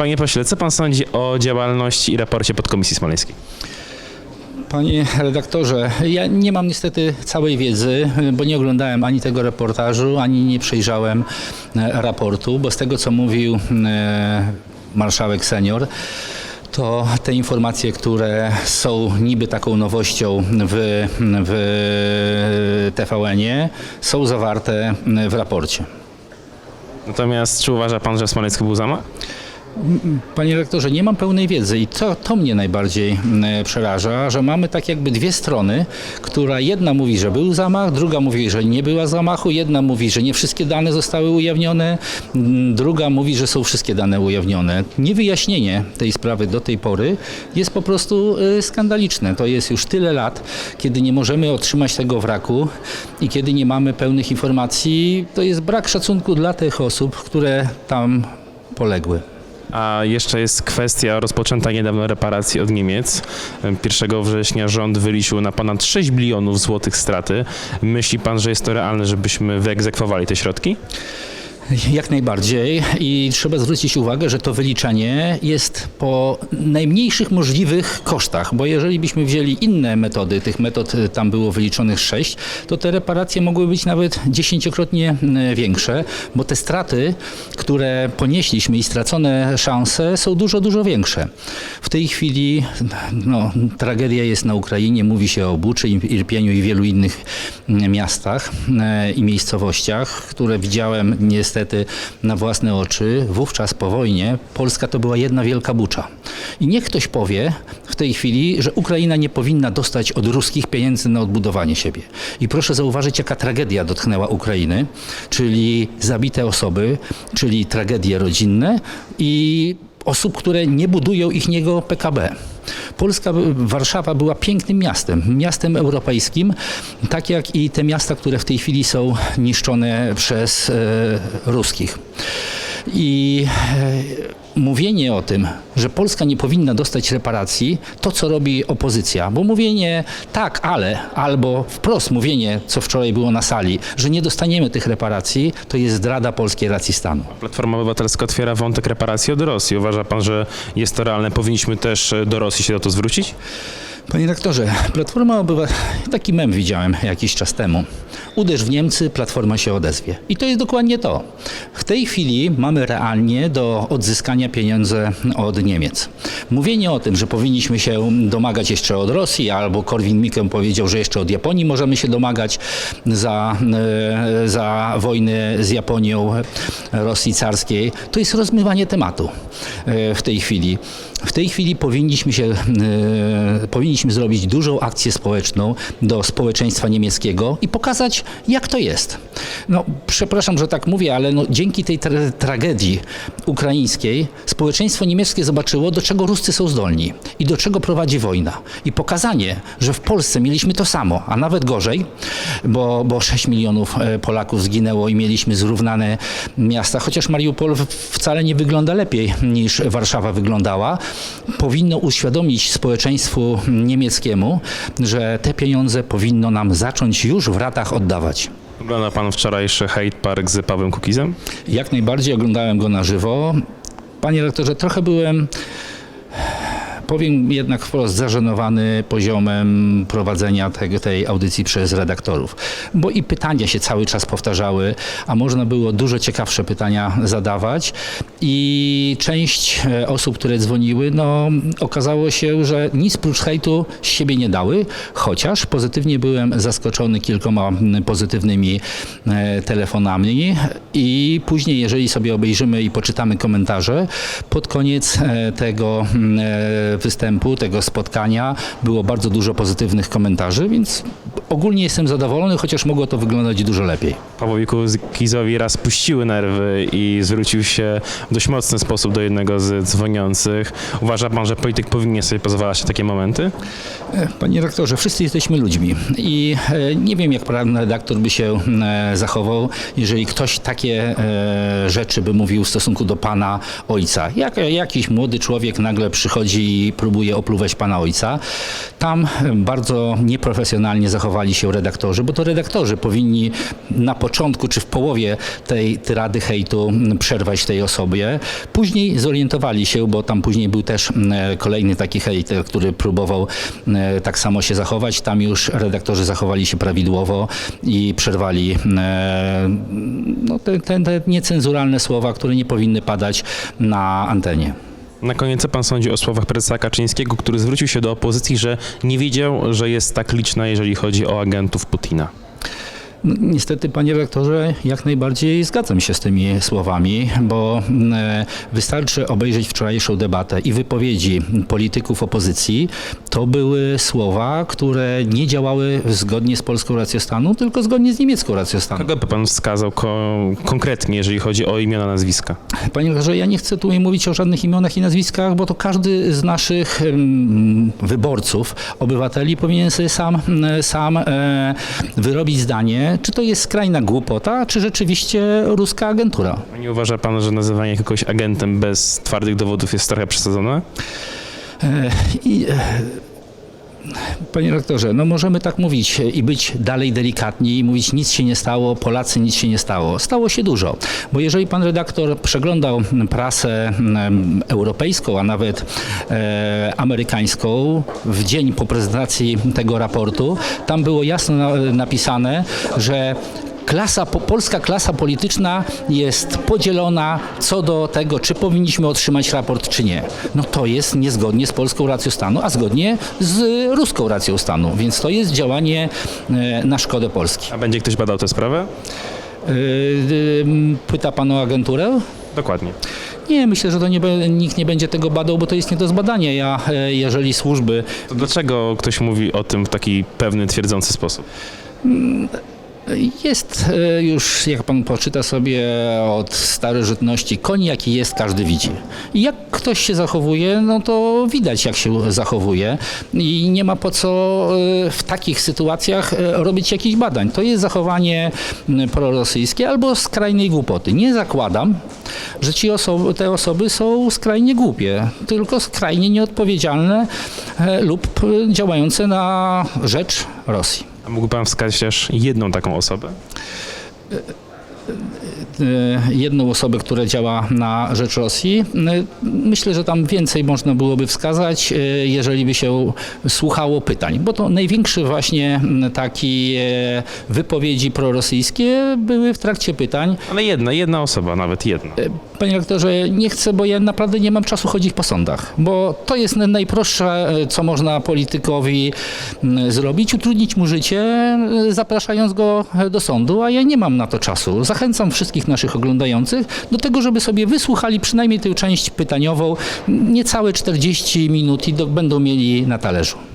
Panie pośle, co pan sądzi o działalności i raporcie podkomisji smoleńskiej? Panie redaktorze, ja nie mam niestety całej wiedzy, bo nie oglądałem ani tego reportażu, ani nie przejrzałem e, raportu, bo z tego co mówił e, marszałek senior, to te informacje, które są niby taką nowością w, w TVN-ie, są zawarte w raporcie. Natomiast czy uważa pan, że w Smoleńsku był zamach? Panie rektorze, nie mam pełnej wiedzy i to, to mnie najbardziej mm, przeraża, że mamy tak jakby dwie strony, która jedna mówi, że był zamach, druga mówi, że nie była zamachu, jedna mówi, że nie wszystkie dane zostały ujawnione, mm, druga mówi, że są wszystkie dane ujawnione. Niewyjaśnienie tej sprawy do tej pory jest po prostu y, skandaliczne. To jest już tyle lat, kiedy nie możemy otrzymać tego wraku i kiedy nie mamy pełnych informacji, to jest brak szacunku dla tych osób, które tam poległy. A jeszcze jest kwestia rozpoczęta niedawno reparacji od Niemiec. 1 września rząd wyliczył na ponad 6 bilionów złotych straty. Myśli pan, że jest to realne, żebyśmy wyegzekwowali te środki? Jak najbardziej i trzeba zwrócić uwagę, że to wyliczenie jest po najmniejszych możliwych kosztach, bo jeżeli byśmy wzięli inne metody, tych metod y, tam było wyliczonych sześć, to te reparacje mogły być nawet dziesięciokrotnie y, większe, bo te straty, które ponieśliśmy i stracone szanse są dużo, dużo większe. W tej chwili no, tragedia jest na Ukrainie, mówi się o Buczy, Irpieniu i wielu innych mm, miastach i miejscowościach, które widziałem niestety na własne oczy. Wówczas po wojnie Polska to była jedna wielka bucza. I niech ktoś powie w tej chwili, że Ukraina nie powinna dostać od ruskich pieniędzy na odbudowanie siebie. I proszę zauważyć, jaka tragedia dotknęła Ukrainy, czyli zabite osoby, czyli tragedie rodzinne i osób, które nie budują ich niego PKB. Polska, Warszawa była pięknym miastem, miastem europejskim, tak jak i te miasta, które w tej chwili są niszczone przez e, ruskich. I e, mówienie o tym, że Polska nie powinna dostać reparacji, to co robi opozycja, bo mówienie tak, ale, albo wprost mówienie, co wczoraj było na sali, że nie dostaniemy tych reparacji, to jest zdrada polskiej racji stanu. Platforma Obywatelska otwiera wątek reparacji od Rosji. Uważa pan, że jest to realne? Powinniśmy też do Rosji się o to zwrócić? Panie rektorze, Platforma Obywatelska, taki mem widziałem jakiś czas temu. Uderz w Niemcy, Platforma się odezwie. I to jest dokładnie to. W tej chwili mamy realnie do odzyskania pieniądze od Niemiec. Mówienie o tym, że powinniśmy się domagać jeszcze od Rosji, albo Korwin-Mikke powiedział, że jeszcze od Japonii możemy się domagać za, e, za wojnę z Japonią Rosji carskiej, to jest rozmywanie tematu e, w tej chwili. W tej chwili powinniśmy się, e, powinniśmy zrobić dużą akcję społeczną do społeczeństwa niemieckiego i pokazać, jak to jest. No, przepraszam, że tak mówię, ale no, dzięki tej tra- tragedii ukraińskiej społeczeństwo niemieckie zobaczyło, do czego Ruscy są zdolni i do czego prowadzi wojna. I pokazanie, że w Polsce mieliśmy to samo, a nawet gorzej, bo, bo 6 milionów e, Polaków zginęło i mieliśmy zrównane miasta, chociaż Mariupol wcale nie wygląda lepiej niż Warszawa wyglądała, powinno uświadomić społeczeństwu niemieckiemu, że te pieniądze powinno nam zacząć już w ratach oddawać. Ogląda pan wczorajszy Hate Park z Pawłem Kukizem? Jak najbardziej oglądałem go na żywo. Panie rektorze, trochę byłem, powiem jednak wprost, zażenowany poziomem prowadzenia tego, tej audycji przez redaktorów. Bo i pytania się cały czas powtarzały, a można było dużo ciekawsze pytania zadawać. I część e, osób, które dzwoniły, no okazało się, że nic prócz hejtu z siebie nie dały, chociaż pozytywnie byłem zaskoczony kilkoma pozytywnymi e, telefonami i później, jeżeli sobie obejrzymy i poczytamy komentarze, pod koniec e, tego występu, tego spotkania. Było bardzo dużo pozytywnych komentarzy, więc ogólnie jestem zadowolony, chociaż mogło to wyglądać dużo lepiej. Pawłowi Kukizowi raz puściły nerwy i zwrócił się w dość mocny sposób do jednego z dzwoniących. Uważa pan, że polityk powinien sobie pozwalać na takie momenty? E, Panie rektorze, wszyscy jesteśmy ludźmi i e, nie wiem, jak pan redaktor by się e, zachował, jeżeli ktoś takie rzeczy by mówił w stosunku do pana ojca. Jak jakiś młody człowiek nagle przychodzi i próbuje opluwać pana ojca. Tam bardzo nieprofesjonalnie zachowali zachowali się redaktorzy, bo to redaktorzy powinni na początku czy w połowie tej tyrady hejtu przerwać tej osobie. Później zorientowali się, bo tam później był też m, kolejny taki hejter, który próbował m, tak samo się zachować. Tam już redaktorzy zachowali się prawidłowo i przerwali m, no, te, te, te niecenzuralne słowa, które nie powinny padać na antenie. Na koniec, co pan sądzi o słowach prezesa Kaczyńskiego, który zwrócił się do opozycji, że nie wiedział, że jest tak liczna, jeżeli chodzi o agentów Putina? Niestety, panie redaktorze, jak najbardziej zgadzam się z tymi słowami, bo e, wystarczy obejrzeć wczorajszą debatę i wypowiedzi polityków opozycji. To były słowa, które nie działały zgodnie z polską racją stanu, tylko zgodnie z niemiecką racją stanu. Kogo by pan wskazał ko- konkretnie, jeżeli chodzi o imiona, nazwiska? Panie redaktorze, ja nie chcę tutaj mówić o żadnych imionach i nazwiskach, bo to każdy z naszych wyborców, obywateli powinien sobie sam, sam e, wyrobić zdanie, czy to jest skrajna głupota, czy rzeczywiście ruska agentura. Nie uważa pan, że nazywanie kogoś agentem bez twardych dowodów jest trochę przesadzone? E, I, e, Panie rektorze, no możemy tak mówić i być dalej delikatni i mówić nic się nie stało, Polacy nic się nie stało. Stało się dużo, bo jeżeli pan redaktor przeglądał prasę europejską, a nawet e, amerykańską w dzień po prezentacji tego raportu, tam było jasno na, napisane, że klasa, po- polska klasa polityczna jest podzielona co do tego, czy powinniśmy otrzymać raport, czy nie. No to jest niezgodnie z polską racją stanu, a zgodnie z ruską racją stanu, więc to jest działanie e, na szkodę Polski. A będzie ktoś badał tę sprawę? E, e, Pyta pan o agenturę? Dokładnie. Nie, myślę, że to nie, nikt nie będzie tego badał, bo to jest nie do zbadania. Ja, jeżeli służby To dlaczego ktoś mówi o tym w taki pewny, twierdzący sposób? Jest e, już, jak pan poczyta sobie od starożytności, koń jaki jest, każdy widzi. Jak ktoś się zachowuje, no to widać jak się zachowuje i nie ma po co e, w takich sytuacjach e, robić jakichś badań. To jest zachowanie prorosyjskie albo skrajnej głupoty. Nie zakładam, że ci osoby, te osoby są skrajnie głupie, tylko skrajnie nieodpowiedzialne lub działające na rzecz Rosji. Mógłby pan wskazać chociaż jedną taką osobę? E, jedną osobę, która działa na rzecz Rosji. E, Myślę, że tam więcej można byłoby wskazać, e, jeżeli by się słuchało pytań, bo to największe właśnie m, takie wypowiedzi prorosyjskie były w trakcie pytań. Ale jedna, jedna osoba, nawet jedna. Panie rektorze, nie chcę, bo ja naprawdę nie mam czasu chodzić po sądach, bo to jest na- najprostsze, co można politykowi m, zrobić, utrudnić mu życie, zapraszając go do sądu, a ja nie mam na to czasu. Zachęcam wszystkich naszych oglądających do tego, żeby sobie wysłuchali przynajmniej tę część pytaniową, niecałe 40 minut i do, będą mieli na talerzu.